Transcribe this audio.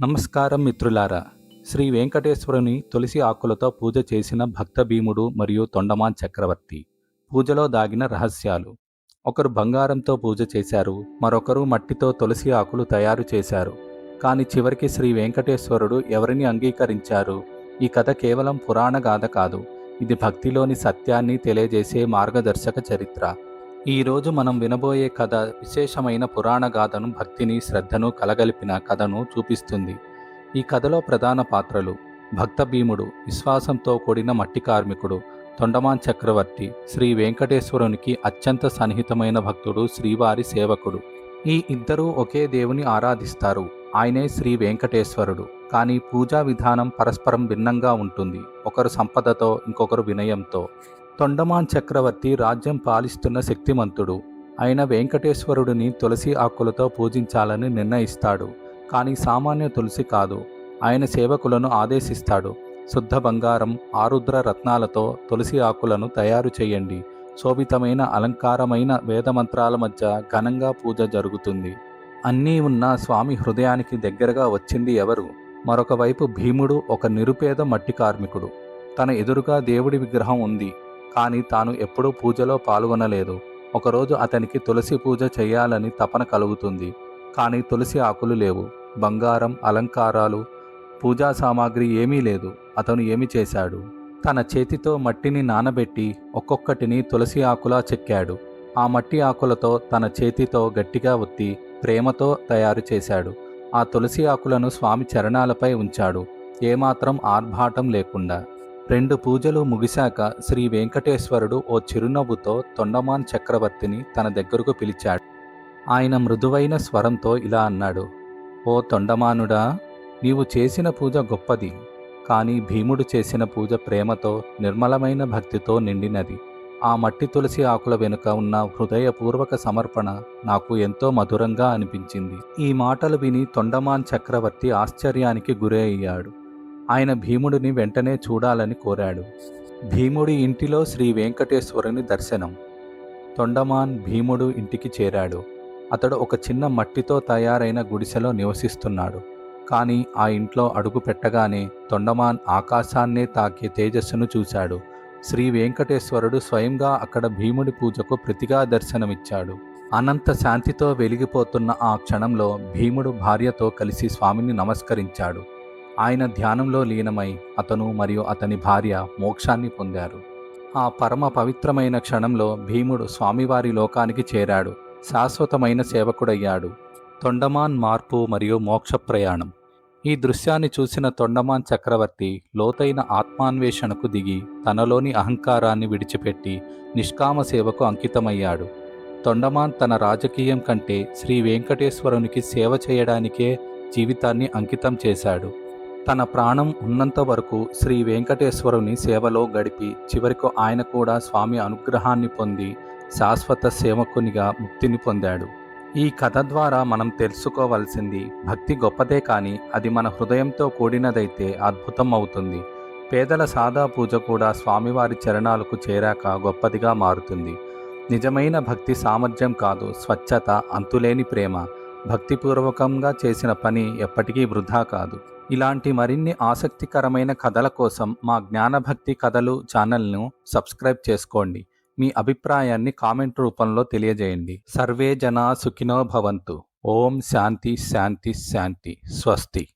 నమస్కారం మిత్రులారా. శ్రీ వెంకటేశ్వరుని తులసి ఆకులతో పూజ చేసిన భక్త భీముడు మరియు తొండమాన్ చక్రవర్తి. పూజలో దాగిన రహస్యాలు. ఒకరు బంగారంతో పూజ చేశారు మరొకరు మట్టితో తులసి ఆకులు తయారు చేశారు. కానీ చివరికి శ్రీ వెంకటేశ్వరుడు ఎవరిని అంగీకరించారు? ఈ కథ కేవలం పురాణ గాథ కాదు. ఇది భక్తిలోని సత్యాన్ని తెలియజేసే మార్గదర్శక చరిత్ర. ఈరోజు మనం వినబోయే కథ విశేషమైన పురాణ గాథను భక్తిని శ్రద్ధను కలగలిపిన కథను చూపిస్తుంది. ఈ కథలో ప్రధాన పాత్రలు భక్త భీముడు విశ్వాసంతో కూడిన మట్టి కార్మికుడు తొండమాన్ చక్రవర్తి శ్రీ వెంకటేశ్వరునికి అత్యంత సన్నిహితమైన భక్తుడు శ్రీవారి సేవకుడు. ఈ ఇద్దరూ ఒకే దేవుని ఆరాధిస్తారు. ఆయనే శ్రీ వెంకటేశ్వరుడు. కానీ పూజా విధానం పరస్పరం భిన్నంగా ఉంటుంది. ఒకరు సంపదతో ఇంకొకరు వినయంతో. తొండమాన్ చక్రవర్తి రాజ్యం పాలిస్తున్న శక్తిమంతుడు. అయిన వెంకటేశ్వరుడిని తులసి ఆకులతో పూజించాలని నిర్ణయిస్తాడు. కానీ సామాన్య తులసి కాదు. ఆయన సేవకులను ఆదేశిస్తాడు. శుద్ధ బంగారం ఆరుద్ర రత్నాలతో తులసి ఆకులను తయారు చేయండి. శోభితమైన అలంకారమైన వేదమంత్రాల మధ్య ఘనంగా పూజ జరుగుతుంది. అన్నీ ఉన్న స్వామి హృదయానికి దగ్గరగా వచ్చింది ఎవరు? మరొక వైపు భీముడు ఒక నిరుపేద మట్టి కార్మికుడు. తన ఎదురుగా దేవుడి విగ్రహం ఉంది. కానీ తాను ఎప్పుడూ పూజలో పాల్గొనలేదు. ఒకరోజు అతనికి తులసి పూజ చేయాలని తపన కలుగుతుంది. కానీ తులసి ఆకులు లేవు. బంగారం అలంకారాలు పూజా సామాగ్రి ఏమీ లేదు. అతను ఏమి చేశాడు? తన చేతితో మట్టిని నానబెట్టి ఒక్కొక్కటిని తులసి ఆకులా చెక్కాడు. ఆ మట్టి ఆకులతో తన చేతితో గట్టిగా ఒత్తి ప్రేమతో తయారు చేశాడు. ఆ తులసి ఆకులను స్వామి చరణాలపై ఉంచాడు. ఏమాత్రం ఆర్భాటం లేకుండా. రెండు పూజలు ముగిశాక శ్రీ వెంకటేశ్వరుడు ఓ చిరునవ్వుతో తొండమాన్ చక్రవర్తిని తన దగ్గరకు పిలిచాడు. ఆయన మృదువైన స్వరంతో ఇలా అన్నాడు ఓ తొండమానుడా నీవు చేసిన పూజ గొప్పది కానీ భీముడు చేసిన పూజ ప్రేమతో నిర్మలమైన భక్తితో నిండినది. ఆ మట్టి తులసి ఆకుల వెనుక ఉన్న హృదయపూర్వక సమర్పణ నాకు ఎంతో మధురంగా అనిపించింది. ఈ మాటలు విని తొండమాన్ చక్రవర్తి ఆశ్చర్యానికి గురయ్యాడు. ఆయన భీముడిని వెంటనే చూడాలని కోరాడు. భీముడి ఇంటిలో శ్రీ వెంకటేశ్వరుని దర్శనం. తొండమాన్ భీముడు ఇంటికి చేరాడు. అతడు ఒక చిన్న మట్టితో తయారైన గుడిసెలో నివసిస్తున్నాడు. కానీ ఆ ఇంట్లో అడుగు పెట్టగానే తొండమాన్ ఆకాశాన్నే తాకే తేజస్సును చూశాడు. శ్రీ వెంకటేశ్వరుడు స్వయంగా అక్కడ భీముడి పూజకు ప్రతిగా దర్శనమిచ్చాడు. అనంత శాంతితో వెలిగిపోతున్న ఆ క్షణంలో భీముడు భార్యతో కలిసి స్వామిని నమస్కరించాడు. ఆయన ధ్యానంలో లీనమై అతను మరియు అతని భార్య మోక్షాన్ని పొందారు. ఆ పరమ పవిత్రమైన క్షణంలో భీముడు స్వామివారి లోకానికి చేరాడు. శాశ్వతమైన సేవకుడయ్యాడు. తొండమాన్ మార్పు మరియు మోక్ష ప్రయాణం. ఈ దృశ్యాన్ని చూసిన తొండమాన్ చక్రవర్తి లోతైన ఆత్మాన్వేషణకు దిగి తనలోని అహంకారాన్ని విడిచిపెట్టి నిష్కామ సేవకు అంకితమయ్యాడు. తొండమాన్ తన రాజకీయం కంటే శ్రీ వెంకటేశ్వరునికి సేవ చేయడానికే జీవితాన్ని అంకితం చేశాడు. తన ప్రాణం ఉన్నంత వరకు శ్రీ వెంకటేశ్వరుని సేవలో గడిపి చివరికి ఆయన కూడా స్వామి అనుగ్రహాన్ని పొంది శాశ్వత సేవకునిగా ముక్తిని పొందాడు. ఈ కథ ద్వారా మనం తెలుసుకోవలసింది భక్తి గొప్పదే కానీ అది మన హృదయంతో కూడినదైతే అద్భుతం అవుతుంది పేదల సాదా పూజ కూడా స్వామివారి చరణాలకు చేరాక గొప్పదిగా మారుతుంది. నిజమైన భక్తి సామర్థ్యం కాదు స్వచ్ఛత అంతులేని ప్రేమ. భక్తిపూర్వకంగా చేసిన పని ఎప్పటికీ వృధా కాదు. ఇలాంటి మరిన్ని ఆసక్తికరమైన కథల కోసం మా జ్ఞానభక్తి కథలు ఛానల్ను సబ్స్క్రైబ్ చేసుకోండి. మీ అభిప్రాయాన్ని కామెంట్ రూపంలో తెలియజేయండి. సర్వే జనా సుఖినో భవంతు. ఓం శాంతి శాంతి శాంతి. స్వస్తి.